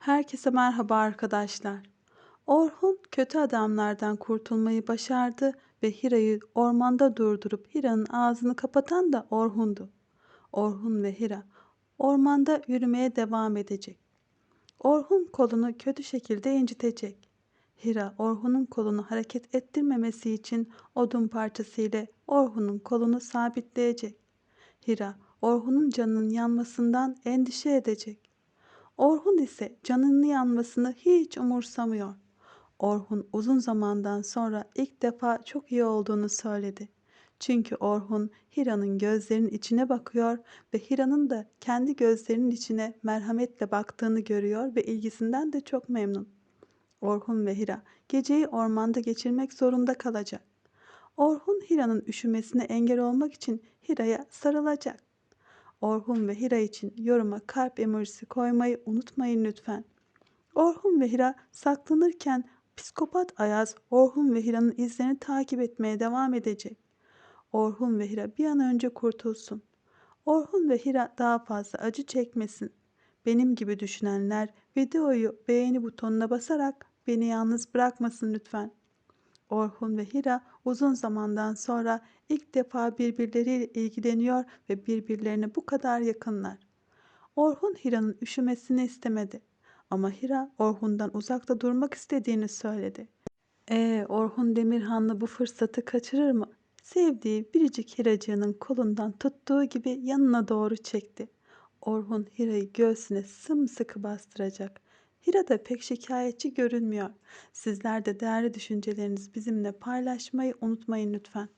Herkese merhaba arkadaşlar. Orhun kötü adamlardan kurtulmayı başardı ve Hira'yı ormanda durdurup Hira'nın ağzını kapatan da Orhun'du. Orhun ve Hira ormanda yürümeye devam edecek. Orhun kolunu kötü şekilde incitecek. Hira Orhun'un kolunu hareket ettirmemesi için odun parçası ile Orhun'un kolunu sabitleyecek. Hira Orhun'un canının yanmasından endişe edecek. Orhun ise canının yanmasını hiç umursamıyor. Orhun uzun zamandan sonra ilk defa çok iyi olduğunu söyledi. Çünkü Orhun Hira'nın gözlerinin içine bakıyor ve Hira'nın da kendi gözlerinin içine merhametle baktığını görüyor ve ilgisinden de çok memnun. Orhun ve Hira geceyi ormanda geçirmek zorunda kalacak. Orhun Hira'nın üşümesine engel olmak için Hira'ya sarılacak. Orhun ve Hira için yoruma kalp emojisi koymayı unutmayın lütfen. Orhun ve Hira saklanırken psikopat Ayaz Orhun ve Hira'nın izlerini takip etmeye devam edecek. Orhun ve Hira bir an önce kurtulsun. Orhun ve Hira daha fazla acı çekmesin. Benim gibi düşünenler videoyu beğeni butonuna basarak beni yalnız bırakmasın lütfen. Orhun ve Hira uzun zamandan sonra ilk defa birbirleriyle ilgileniyor ve birbirlerine bu kadar yakınlar. Orhun Hira'nın üşümesini istemedi. Ama Hira Orhun'dan uzakta durmak istediğini söyledi. Ee, Orhun Demirhanlı bu fırsatı kaçırır mı? Sevdiği biricik Hiracığının kolundan tuttuğu gibi yanına doğru çekti. Orhun Hira'yı göğsüne sımsıkı bastıracak. Hira da pek şikayetçi görünmüyor. Sizler de değerli düşüncelerinizi bizimle paylaşmayı unutmayın lütfen.